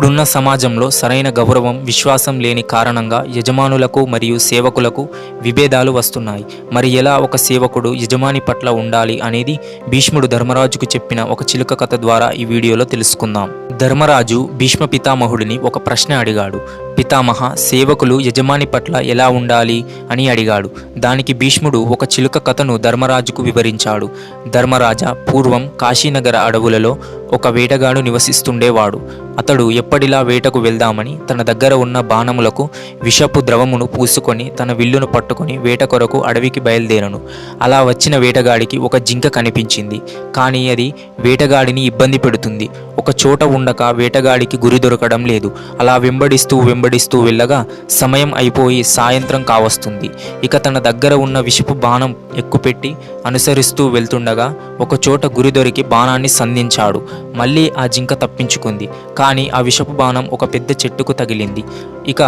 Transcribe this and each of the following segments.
ఇప్పుడున్న సమాజంలో సరైన గౌరవం విశ్వాసం లేని కారణంగా యజమానులకు మరియు సేవకులకు విభేదాలు వస్తున్నాయి. మరి ఎలా ఒక సేవకుడు యజమాని పట్ల ఉండాలి అనేది భీష్ముడు ధర్మరాజుకు చెప్పిన ఒక చిలుక కథ ద్వారా ఈ వీడియోలో తెలుసుకుందాం. ధర్మరాజు భీష్మ పితామహుడిని ఒక ప్రశ్న అడిగాడు. పితామహ సేవకులు యజమాని పట్ల ఎలా ఉండాలి? అని అడిగాడు. దానికి భీష్ముడు ఒక చిలుక కథను ధర్మరాజుకు వివరించాడు. ధర్మరాజా పూర్వం కాశీనగర అడవులలో ఒక వేటగాడు నివసిస్తుండేవాడు. అతడు ఎప్పటిలా వేటకు వెళ్దామని తన దగ్గర ఉన్న బాణములకు విషపు ద్రవమును పూసుకొని తన విల్లును పట్టుకొని వేట కొరకు అడవికి బయలుదేరను. అలా వచ్చిన వేటగాడికి ఒక జింక కనిపించింది. కానీ అది వేటగాడిని ఇబ్బంది పెడుతుంది. ఒక చోట ఉండక వేటగాడికి గురి దొరకడం లేదు. అలా వెంబడిస్తూ వెంబడిస్తూ వెళ్ళగా సమయం అయిపోయి సాయంత్రం కావస్తుంది. ఇక తన దగ్గర ఉన్న విషపు బాణం ఎక్కుపెట్టి అనుసరిస్తూ వెళ్తుండగా ఒక చోట గురి దొరికి బాణాన్ని సంధించాడు. మళ్ళీ ఆ జింక తప్పించుకుంది. కానీ ఆ విషపు బాణం ఒక పెద్ద చెట్టుకు తగిలింది. ఇక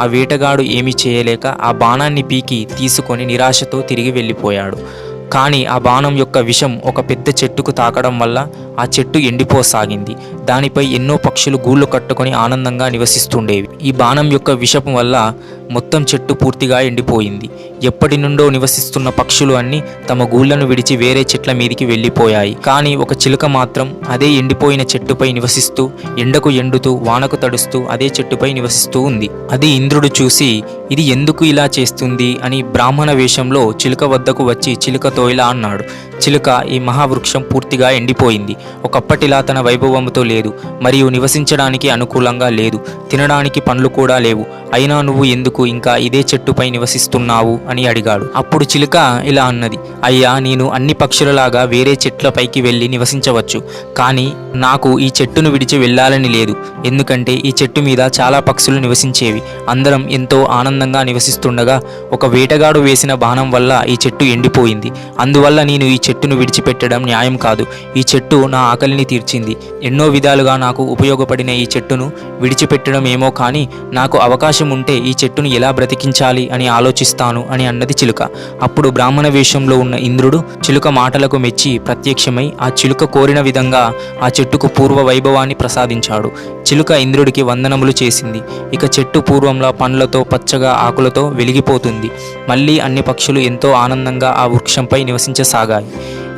ఆ వేటగాడు ఏమీ చేయలేక ఆ బాణాన్ని పీకి తీసుకొని నిరాశతో తిరిగి వెళ్ళిపోయాడు. కానీ ఆ బాణం యొక్క విషం ఒక పెద్ద చెట్టుకు తాకడం వల్ల ఆ చెట్టు ఎండిపోసాగింది. దానిపై ఎన్నో పక్షులు గూళ్ళు కట్టుకొని ఆనందంగా నివసిస్తుండేవి. ఈ బాణం యొక్క విషం వల్ల మొత్తం చెట్టు పూర్తిగా ఎండిపోయింది. ఎప్పటి నుండో నివసిస్తున్న పక్షులు అన్నీ తమ గూళ్ళను విడిచి వేరే చెట్ల మీదికి వెళ్ళిపోయాయి. కానీ ఒక చిలుక మాత్రం అదే ఎండిపోయిన చెట్టుపై నివసిస్తూ ఎండకు ఎండుతూ వానకు తడుస్తూ అదే చెట్టుపై నివసిస్తూ ఉంది. అది ఇంద్రుడు చూసి ఇది ఎందుకు ఇలా చేస్తుంది? అని బ్రాహ్మణ వేషంలో చిలుక వద్దకు వచ్చి చిలుకతో ఇలా అన్నాడు. చిలుక ఈ మహావృక్షం పూర్తిగా ఎండిపోయింది. ఒకప్పటిలా తన వైభవంతో లేదు. మరియు నివసించడానికి అనుకూలంగా లేదు. తినడానికి పండ్లు కూడా లేవు. అయినా నువ్వు ఎందుకు ఇంకా ఇదే చెట్టుపై నివసిస్తున్నావు? అని అడిగాడు. అప్పుడు చిలుక ఇలా అన్నది అయ్యా నేను అన్ని పక్షులలాగా వేరే చెట్లపైకి వెళ్ళి నివసించవచ్చు కానీ నాకు ఈ చెట్టును విడిచి వెళ్ళాలని లేదు. ఎందుకంటే ఈ చెట్టు మీద చాలా పక్షులు నివసించేవి. అందరం ఎంతో ఆనందంగా నివసిస్తుండగా ఒక వేటగాడు వేసిన బాణం వల్ల ఈ చెట్టు ఎండిపోయింది. అందువల్ల నేను ఈ చెట్టును విడిచిపెట్టడం న్యాయం కాదు. ఈ చెట్టు నా ఆకలిని తీర్చింది. ఎన్నో విధాలుగా నాకు ఉపయోగపడిన ఈ చెట్టును విడిచిపెట్టడం ఏమో కానీ నాకు అవకాశం ఉంటే ఈ చెట్టును ఎలా బ్రతికించాలి అని ఆలోచిస్తాను అని అన్నది చిలుక. అప్పుడు బ్రాహ్మణ వేషంలో ఉన్న ఇంద్రుడు చిలుక మాటలకు మెచ్చి ప్రత్యక్షమై ఆ చిలుక కోరిన విధంగా ఆ చెట్టుకు పూర్వ వైభవాన్ని ప్రసాదించాడు. చిలుక ఇంద్రుడికి వందనములు చేసింది. ఇక చెట్టు పూర్వంలో పండ్లతో పచ్చగా ఆకులతో వెలిగిపోతుంది. మళ్ళీ అన్ని పక్షులు ఎంతో ఆనందంగా ఆ వృక్షంపై నివసించసాగాయి.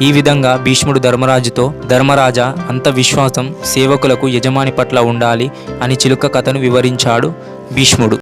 ఈ విధంగా భీష్ముడు ధర్మరాజుతో ధర్మరాజా అంత విశ్వాసం సేవకులకు యజమాని పట్ల ఉండాలి అని చిలుక కథను వివరించాడు భీష్ముడు.